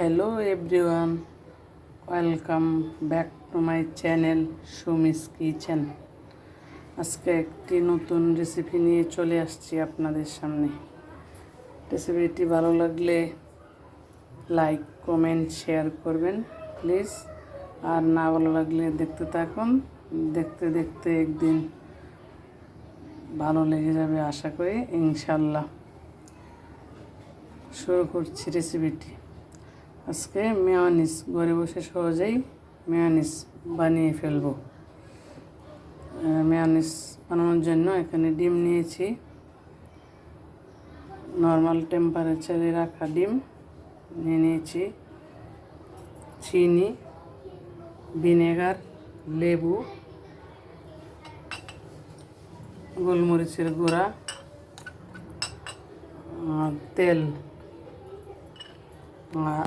Hello everyone welcome back to my channel Sumi's kitchen আজকে একটি নতুন রেসিপি নিয়ে চলে আসছি আপনাদের সামনে। রেসিপিটি ভালো লাগলে লাইক কমেন্ট শেয়ার করবেন প্লিজ আর না ভালো লাগলে দেখতে থাকুন। দেখতে দেখতে একদিন ভালো লেগে যাবে আশা করি, ইনশাল্লাহ। শুরু করছি রেসিপিটি আজকে মেয়নিস ঘরে বসে সহজেই মেয়ানিস বানিয়ে ফেলব। মেয়ানিস বানানোর জন্য এখানে ডিম নিয়েছি। নর্মাল টেম্পারেচারে রাখা ডিম নিয়ে নিয়েছি। চিনি, ভিনেগার, লেবু, গোলমরিচের গুঁড়া তেল।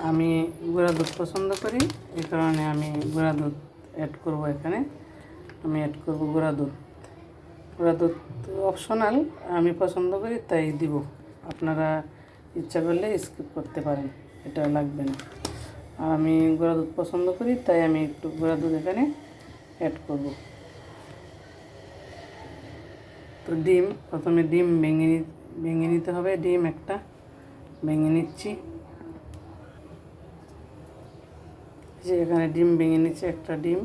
আমি গুঁড়া দুধ পছন্দ করি, এই কারণে আমি গুঁড়া দুধ অ্যাড করব এখানে। আমি অ্যাড করব গুঁড়া দুধ। গুঁড়া দুধ অপশনাল আমি পছন্দ করি, তাই দিব। আপনারা ইচ্ছা করলে স্কিপ করতে পারেন, এটা লাগবে না। আর আমি গুঁড়া দুধ পছন্দ করি, তাই আমি একটু গুঁড়া দুধ এখানে অ্যাড করব। তো ডিম, প্রথমে ডিম ভেঙে ভেঙে নিতে হবে, ডিম একটা ভেঙে নিচ্ছি। যে এখানে ডিম ভেঙে নিচ্ছে একটা ডিম।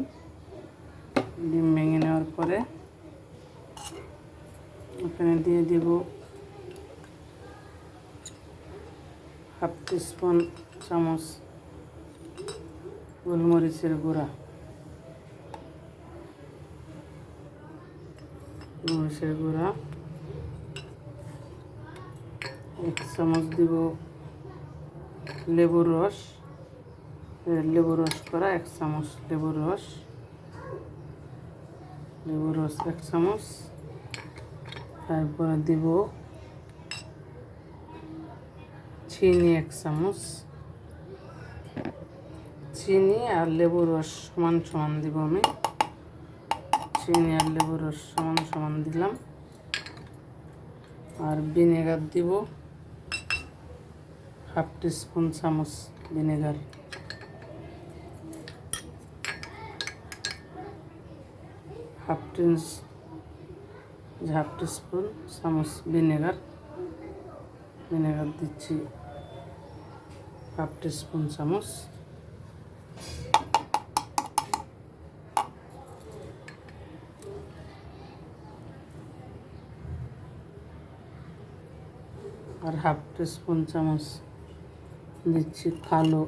ডিম ভেঙে নেওয়ার পরে এখানে দিয়ে দিব হাফ টিস্পুন চামচ গোলমরিচের গুঁড়া। গোলমরিচের গুঁড়া। এক চামচ দিব লেবুর রস। লেবুর রস করা, এক চামচ লেবুর রস। লেবুর রস এক চামচ। তারপরে দিব চিনি এক চামচ। চিনি আর লেবুর রস সমান সমান দিব আমি। চিনি আর লেবুর রস সমান সমান দিলাম। আর ভিনেগার দিব। হাফ টিস্পুন চামচ vinegar. Half tea half teaspoon চামচ ভিনেগার। ভিনেগার দিচ্ছি হাফ টিস্পুন চামচ। আর হাফ টিস্পুন চামচ দিচ্ছি কালো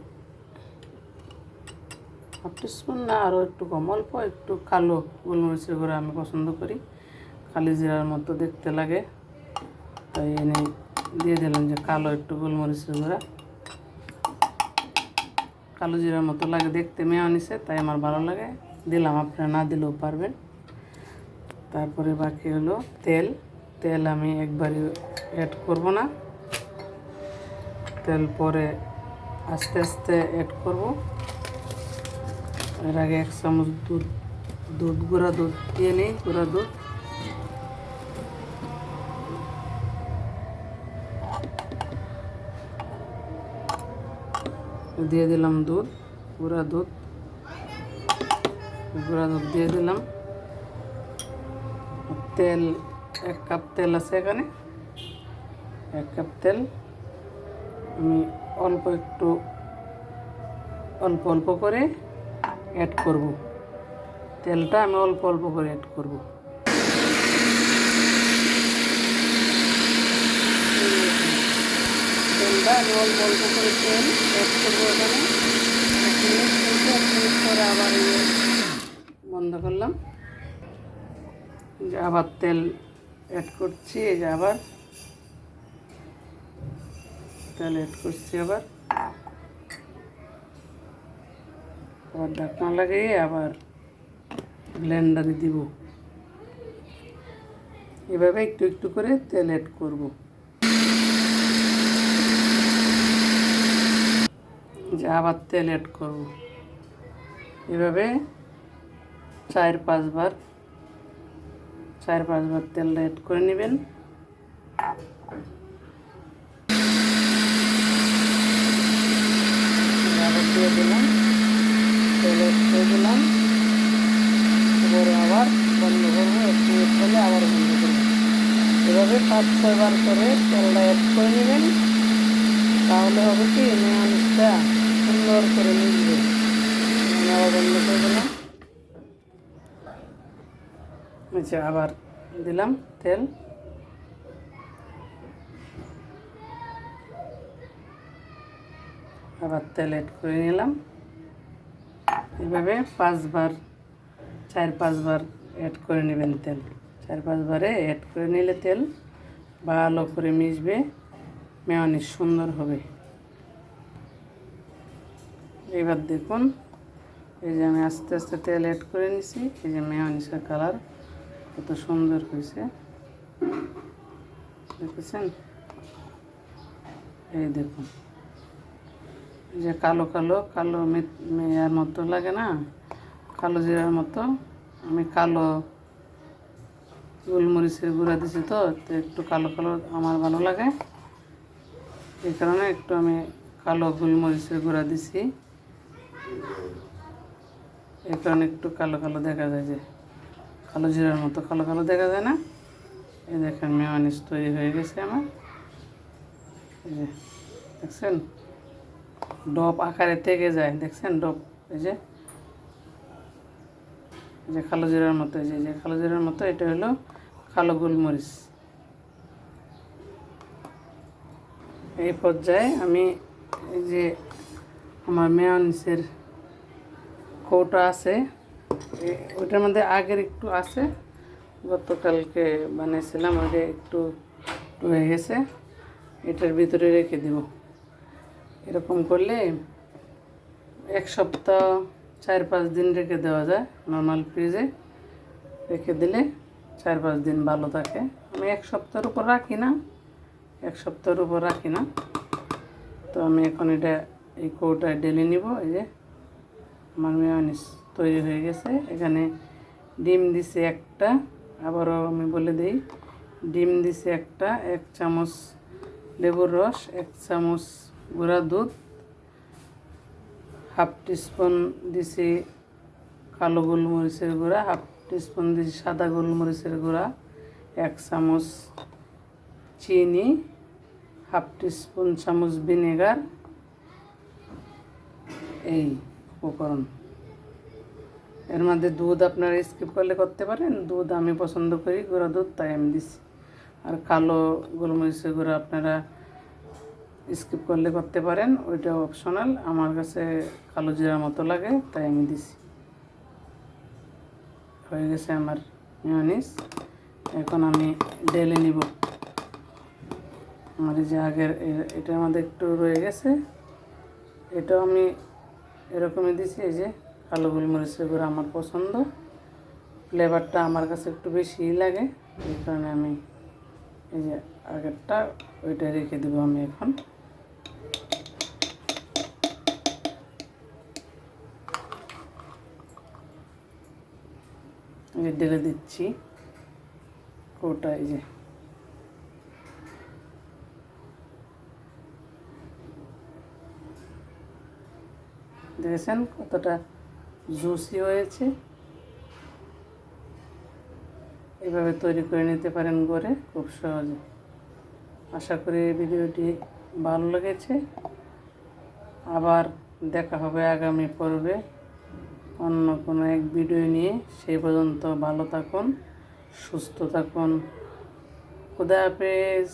হাফ না আরও একটু কম, অল্প, একটু কালো গোলমরিচের গুঁড়া আমি পছন্দ করি। কালি জিরার মতো দেখতে লাগে। তাই এনে দিয়ে দিলাম যে কালো একটু গোলমরিচের গুঁড়া। কালো জিরার মতো লাগে দেখতে মেয়ানিসে তাই আমার ভালো লাগে। দিলাম, আপনারা না দিলেও পারবেন। তারপরে বাকি হলো তেল। তেল আমি একবারই অ্যাড করব না। তেল পরে আস্তে আস্তে অ্যাড করব। এর আগে এক চামচ দুধ দুধ গুঁড়া দুধ দিয়ে নিই, গুঁড়া দুধ। দিয়ে দিলাম দুধ, গুঁড়া দুধ। গুঁড়া দুধ দিয়ে দিলাম। তেল, এক কাপ তেল আছে এখানে। এক কাপ তেল। আমি অল্প একটু, অল্প অল্প করে অ্যাড করব। তেলটা আমি অল্প অল্প করে অ্যাড করব। তেলটা আমি অল্প অল্প করে তেল অ্যাড করব এখানে। এক মিনিট এক মিনিট পরে আবার বন্ধ করলাম। যে আবার তেল অ্যাড করছি, এই যে আবার তেল অ্যাড করছি আবার। আবার ঢাকনা লাগিয়ে আবার ব্লেন্ডারে দিব। এভাবে একটু একটু করে তেল অ্যাড করব। যে আবার তেল অ্যাড করব। এভাবে চার পাঁচবার চার পাঁচবার তেলটা অ্যাড করে নেবেন। দিয়ে দিলাম। তেল করে দিলাম আবার বন্ধ আবার এভাবে পাঁচ ছয়বার করে তেলটা অ্যাড করে নেবেন। তাহলে হবে কি মিশবে। আবার বন্ধ করে দিলাম। আচ্ছা আবার দিলাম তেল। আবার তেল অ্যাড করে নিলাম। এভাবে পাঁচবার, চার, পাঁচবার অ্যাড করে নেবেন তেল। চার, পাঁচবারে অ্যাড করে নিলে তেল ভালো করে মিশবে মেয়নিস সুন্দর হবে। এবার দেখুন, এই যে আমি আস্তে আস্তে তেল অ্যাড করে নিছি, এই যে মেয়নিসের কালার কত সুন্দর হয়েছে। দেখেছেন? এই দেখুন। যে কালো কালো কালো মেয়ার মতো লাগে না? কালো জিরার মতো। আমি কালো গোলমরিচের গুঁড়া দিছি তো তো একটু কালো কালো আমার ভালো লাগে। এই কারণে একটু আমি কালো গোলমরিচের গুঁড়া দিছি। এই কারণে একটু কালো কালো দেখা যায় যে, কালো জিরার মতো কালো কালো দেখা যায় না? এই দেখেন মেয়ানিস তৈরি হয়ে গেছে আমার। দেখছেন? ডব আকারে থেকে যায়, দেখছেন? ডব এই যে যে কালো জিরার মতো, এই যে যে কালো জিরার মতো, এটা হলো কালো গোলমরিচ। এই পর্যায়ে আমি এই যে আমার মেয়নিসের কৌটা আছে ওইটার মধ্যে আগের একটু আছে, গতকালকে বানিয়েছিলাম, ওইটা একটু হয়ে গেছে, এটার ভিতরে রেখে দিব। এরকম করলে এক সপ্তাহ, চার পাঁচ দিন রেখে দেওয়া যায় নর্মাল ফ্রিজে রেখে দিলে চার পাঁচ দিন ভালো থাকে। আমি এক সপ্তাহের উপর রাখি না। এক সপ্তাহের উপর রাখি না। তো আমি এখন এটা, এই কৌটায় ডেলে নিব, এই যে আমার মেয়নিস তৈরি হয়ে গেছে। এখানে ডিম দিছে একটা, আবারও আমি বলে দিই, ডিম দিছে একটা, এক চামচ লেবুর রস, এক চামচ গুঁড়া দুধ, হাফ টিস্পুন দিছি কালো গোলমরিচের গুঁড়া, হাফ টিস্পুন দিছি সাদা গোলমরিচের গুঁড়া, এক চামচ চিনি, হাফ টিস্পুন চামচ ভিনেগার। এই উপকরণ। এর মধ্যে দুধ আপনারা স্কিপ করলে করতে পারেন। দুধ আমি পছন্দ করি, গুঁড়া দুধ তাই আমি দিছি। আর কালো গোলমরিচের গুঁড়া আপনারা স্কিপ করলে করতে পারেন, ওইটা অপশনাল আমার কাছে কালো জিরার মতো লাগে, তাই আমি দিছি। হয়ে গেছে আমার মিওনিস এখন আমি ডেলে নিব। আমার যে আগের এটা আমাদের একটু রয়ে গেছে। এটাও আমি এরকমই দিছি, এই যে কালো গোলমরিচের গুঁড়ো আমার পছন্দ। ফ্লেভারটা আমার কাছে একটু বেশিই লাগে, এই কারণে আমি এই যে আগেরটা, ওইটা রেখে দেবো আমি এখন। যে ঢেলে দিচ্ছি। কৌটা এই যে। দেখেছেন কতটা জুসি হয়েছে? এভাবে তৈরি করে নিতে পারেন ঘরে খুব সহজে। আশা করি ভিডিওটি ভালো লেগেছে। আবার দেখা হবে আগামী পর্বে। অন্য কোনো এক ভিডিও নিয়ে সেই পর্যন্ত ভালো থাকুন সুস্থ থাকুন। খুদা হাফেজ।